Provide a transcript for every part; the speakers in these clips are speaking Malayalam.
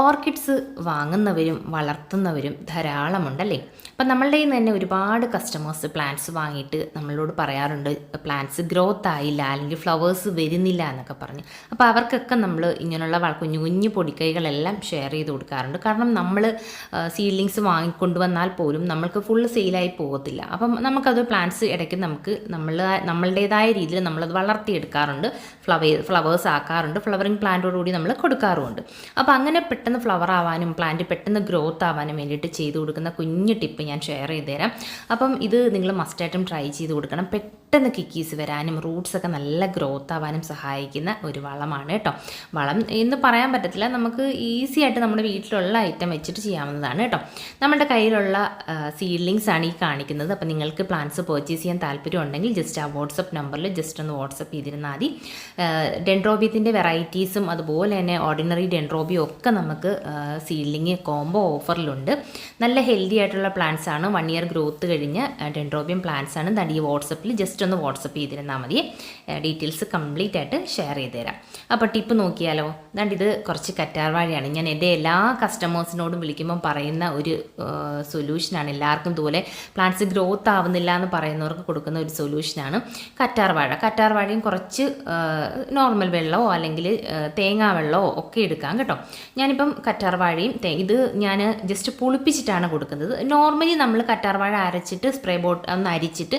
ഓർക്കിഡ്സ് വാങ്ങുന്നവരും വളർത്തുന്നവരും ധാരാളമുണ്ടല്ലേ? അപ്പം നമ്മളുടെ നിന്ന് തന്നെ ഒരുപാട് കസ്റ്റമേഴ്സ് പ്ലാന്റ്സ് വാങ്ങിയിട്ട് നമ്മളോട് പറയാറുണ്ട് പ്ലാന്റ്സ് ഗ്രോത്ത് ആയില്ല അല്ലെങ്കിൽ ഫ്ലവേഴ്സ് വരുന്നില്ല എന്നൊക്കെ പറഞ്ഞ്. അപ്പോൾ അവർക്കൊക്കെ നമ്മൾ ഇങ്ങനെയുള്ള കുഞ്ഞു കുഞ്ഞു പൊടിക്കൈകളെല്ലാം ഷെയർ ചെയ്ത് കൊടുക്കാറുണ്ട്. കാരണം നമ്മൾ സീഡ്ലിങ്സ് വാങ്ങിക്കൊണ്ടുവന്നാൽ പോലും നമ്മൾക്ക് ഫുള്ള് സെയിലായി പോകത്തില്ല. അപ്പം നമുക്കത് പ്ലാന്റ്സ് ഇടയ്ക്ക് നമുക്ക് നമ്മൾ നമ്മളുടേതായ രീതിയിൽ നമ്മളത് വളർത്തിയെടുക്കാറുണ്ട്. ഫ്ലവേ ഫ്ലവേഴ്സ് ആക്കാറുണ്ട്. ഫ്ലവറിങ് പ്ലാന്റോടുകൂടി നമ്മൾ കൊടുക്കാറുമുണ്ട്. അപ്പോൾ അങ്ങനെ പെട്ടെന്ന് ഫ്ലവർ ആവാനും പ്ലാന്റ് പെട്ടെന്ന് ഗ്രോത്ത് ആവാനും വേണ്ടിയിട്ട് ചെയ്തു കൊടുക്കുന്ന കുഞ്ഞു ടിപ്പ് ഞാൻ ഷെയർ ചെയ്ത് തരാം അപ്പം ഇത് നിങ്ങൾ മസ്റ്റായിട്ടും ട്രൈ ചെയ്ത് കൊടുക്കണം. പെട്ടെന്ന് കിക്കീസ് വരാനും റൂട്ട്സ് ഒക്കെ നല്ല ഗ്രോത്ത് ആവാനും സഹായിക്കുന്ന ഒരു വളമാണ് കേട്ടോ വളം എന്ന് പറയാൻ പറ്റത്തില്ല. നമുക്ക് ഈസി ആയിട്ട് നമ്മുടെ വീട്ടിലുള്ള ഐറ്റം വെച്ചിട്ട് ചെയ്യാവുന്നതാണ് കേട്ടോ നമ്മുടെ കയ്യിലുള്ള സീഡ്ലിങ്സ് ആണ് ഈ കാണിക്കുന്നത്. അപ്പോൾ നിങ്ങൾക്ക് പ്ലാന്റ്സ് പർച്ചേസ് ചെയ്യാൻ താല്പര്യം ഉണ്ടെങ്കിൽ ജസ്റ്റ് ആ വാട്സപ്പ് നമ്പറിൽ ജസ്റ്റ് ഒന്ന് വാട്സപ്പ് ചെയ്തിരുന്നാൽ മതി. ഡെൻഡ്രോബിയത്തിന്റെ വെറൈറ്റീസും അതുപോലെ തന്നെ ഓർഡിനറി ഡെൻഡ്രോബിയും ഒക്കെ നമുക്ക് സീഡ്ലിങ് കോംബോ ഓഫറിലുണ്ട് നല്ല ഹെൽത്തി ആയിട്ടുള്ള പ്ലാന്റ്സ് ആണ്. വൺ ഇയർ ഗ്രോത്ത് കഴിഞ്ഞ ഡെൻഡ്രോബിയം പ്ലാന്റ്സ് ആണ്. ഈ വാട്സപ്പിൽ ജസ്റ്റ് ഒന്ന് വാട്സപ്പ് ചെയ്തിരുന്നാൽ മതി. ഡീറ്റെയിൽസ് കംപ്ലീറ്റ് ആയിട്ട് ഷെയർ ചെയ്ത് തരാം അപ്പോൾ ടിപ്പ് നോക്കിയാലോ? ദാണ്ട് ഇത് കുറച്ച് കറ്റാർവാഴയാണ് ഞാൻ എന്റെ എല്ലാ കസ്റ്റമേഴ്സിനോടും വിളിക്കുമ്പം പറയുന്ന ഒരു സൊല്യൂഷനാണ് എല്ലാവർക്കും ഇതുപോലെ പ്ലാന്റ്സ് ഗ്രോത്ത് ആവുന്നില്ല എന്ന് പറയുന്നവർക്ക് കൊടുക്കുന്ന ഒരു സൊല്യൂഷനാണ് കറ്റാർവാഴ കറ്റാർവാഴയും കുറച്ച് നോർമൽ വെള്ളമോ അല്ലെങ്കിൽ തേങ്ങാ വെള്ളമോ ഒക്കെ എടുക്കാം കേട്ടോ. ഞാനിപ്പം കറ്റാർവാഴയും ഇത് ഞാൻ ജസ്റ്റ് പുളിപ്പിച്ചിട്ടാണ് കൊടുക്കുന്നത്. നോർമലി നമ്മൾ കറ്റാർവാഴ അരച്ചിട്ട് സ്പ്രേ ബോട്ട് ഒന്ന് അരിച്ചിട്ട്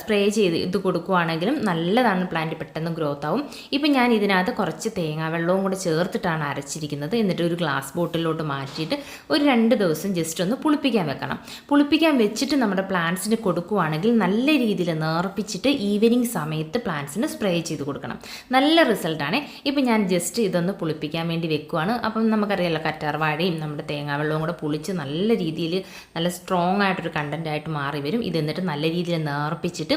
സ്പ്രേ ചെയ്ത് ഇത് കൊടുക്കുവാണെങ്കിലും നല്ലതാണ് പ്ലാന്റ് പെട്ടെന്ന് ഗ്രോത്ത് ആവും. ഇപ്പം ഞാൻ ഇതിനകത്ത് കുറച്ച് തേങ്ങാ കൂടെ ചേർത്തിട്ടാണ് അരച്ചിരിക്കുന്നത്. എന്നിട്ട് ഒരു ഗ്ലാസ് ബോട്ടിലോട്ട് മാറ്റിയിട്ട് ഒരു രണ്ട് ദിവസം ജസ്റ്റ് ഒന്ന് പുളിപ്പിക്കാൻ വെക്കണം. പുളിപ്പിക്കാൻ വെച്ചിട്ട് നമ്മുടെ പ്ലാന്റ്സിന് കൊടുക്കുവാണെങ്കിൽ നല്ല രീതിയിൽ നേർപ്പിച്ചിട്ട് ഈവനിങ് സമയത്ത് പ്ലാന്റ്സിന് സ്പ്രേ ചെയ്ത് കൊടുക്കണം. നല്ല റിസൾട്ടാണ് ഇപ്പം ഞാൻ ജസ്റ്റ് ഇതൊന്ന് പുളിപ്പിക്കാൻ വേണ്ടി വെക്കുവാണ്. അപ്പം നമുക്കറിയാലോ കറ്റാർവാഴയും നമ്മുടെ തേങ്ങാവെള്ളവും കൂടെ പുളിച്ച് നല്ല രീതിയിൽ നല്ല സ്ട്രോങ് ആയിട്ടൊരു കണ്ടന്റ് ആയിട്ട് മാറി വരും. ഇത് എന്നിട്ട് നല്ല രീതിയിൽ നേർപ്പിച്ചിട്ട്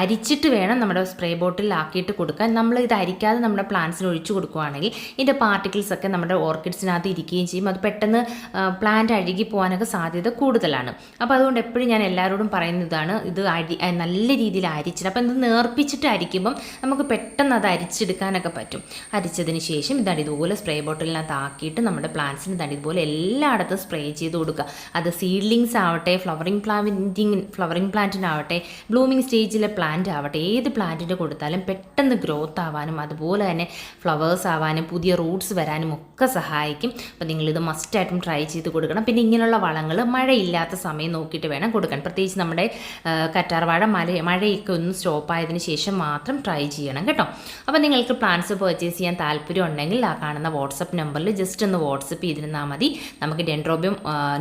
അരിച്ചിട്ട് വേണം നമ്മുടെ സ്പ്രേ ബോട്ടിൽ ആക്കിയിട്ട് കൊടുക്കാൻ. നമ്മൾ ഇത് അരിക്കാതെ നമ്മുടെ പ്ലാന്റ്സിന് ഒഴിച്ചു കൊടുക്കുവാണെങ്കിൽ ഇതിന്റെ പാർട്ടിക്കിൾസ് ഒക്കെ നമ്മുടെ ഓർക്കിഡ്സിനകത്ത് ഇരിക്കുകയും ചെയ്യും. അത് പെട്ടെന്ന് പ്ലാന്റ് അഴുകി പോകാനൊക്കെ സാധ്യത കൂടുതലാണ്. അപ്പോൾ അതുകൊണ്ട് എപ്പോഴും ഞാൻ എല്ലാവരോടും പറയുന്നതാണ് ഇത് അരി നല്ല രീതിയിൽ അരിച്ചിട്ട് അപ്പോൾ ഇത് നേർപ്പിച്ചിട്ട് അരിക്കുമ്പം നമുക്ക് പെട്ടെന്ന് അത് അരിച്ചെടുക്കാനൊക്കെ പറ്റും. അരിച്ചതിന് ശേഷം ഇതാണ് ഇതുപോലെ സ്പ്രേ ബോട്ടിലിനകത്ത് ആക്കിയിട്ട് നമ്മുടെ പ്ലാന്റ്സിന് ഇതാണ് ഇതുപോലെ എല്ലായിടത്തും സ്പ്രേ ചെയ്ത് കൊടുക്കുക. അത് സീഡ്ലിങ്സ് ആവട്ടെ ഫ്ലവറിങ് പ്ലാന്റിങ് ഫ്ലവറിങ് പ്ലാന്റിനാവട്ടെ ബ്ലൂമിങ് സ്റ്റേജിലെ പ്ലാന്റ് ആവട്ടെ ഏത് പ്ലാന്റിന് കൊടുത്താലും പെട്ടെന്ന് ഗ്രോത്ത് ആവാനും അതുപോലെ തന്നെ ഫ്ലവേഴ്സ് ആവാനും പുതിയ റൂട്ട്സ് വരാനും ഒക്കെ സഹായിക്കും. അപ്പോൾ നിങ്ങളിത് മസ്റ്റായിട്ടും ട്രൈ ചെയ്ത് കൊടുക്കണം. പിന്നെ ഇങ്ങനെയുള്ള വളങ്ങൾ മഴയില്ലാത്ത സമയം നോക്കിയിട്ട് വേണം കൊടുക്കാൻ. പ്രത്യേകിച്ച് നമ്മുടെ കറ്റാർവാഴ മല മഴയൊക്കെ ഒന്ന് സ്റ്റോപ്പ് ആയതിനു ശേഷം മാത്രം ട്രൈ ചെയ്യണം കേട്ടോ. അപ്പോൾ നിങ്ങൾക്ക് പ്ലാന്റ്സ് പർച്ചേസ് ചെയ്യാൻ താല്പര്യം ഉണ്ടെങ്കിൽ ആ കാണുന്ന വാട്സപ്പ് നമ്പറിൽ ജസ്റ്റ് ഒന്ന് വാട്സപ്പ് ചെയ്തിരുന്നാൽ മതി. നമുക്ക് ഡെൻഡ്രോബിയം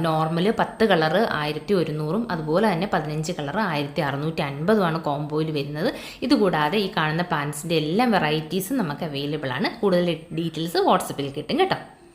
നോർമൽ പത്ത് കളർ ആയിരത്തി ഒരുന്നൂറും അതുപോലെ തന്നെ പതിനഞ്ച് കളർ ആയിരത്തി അറുന്നൂറ്റി അൻപതുമാണ് കോംബോയിൽ വരുന്നത്. ഇതുകൂടാതെ ഈ കാണുന്ന പ്ലാന്റ്സിന്റെ എല്ലാം വെറൈറ്റീസും നമുക്ക് അവൈലബിൾ ആണ്. കൂടുതൽ ഡീറ്റെയിൽസ് വാട്സപ്പിൽ കിട്ടും കേട്ടോ.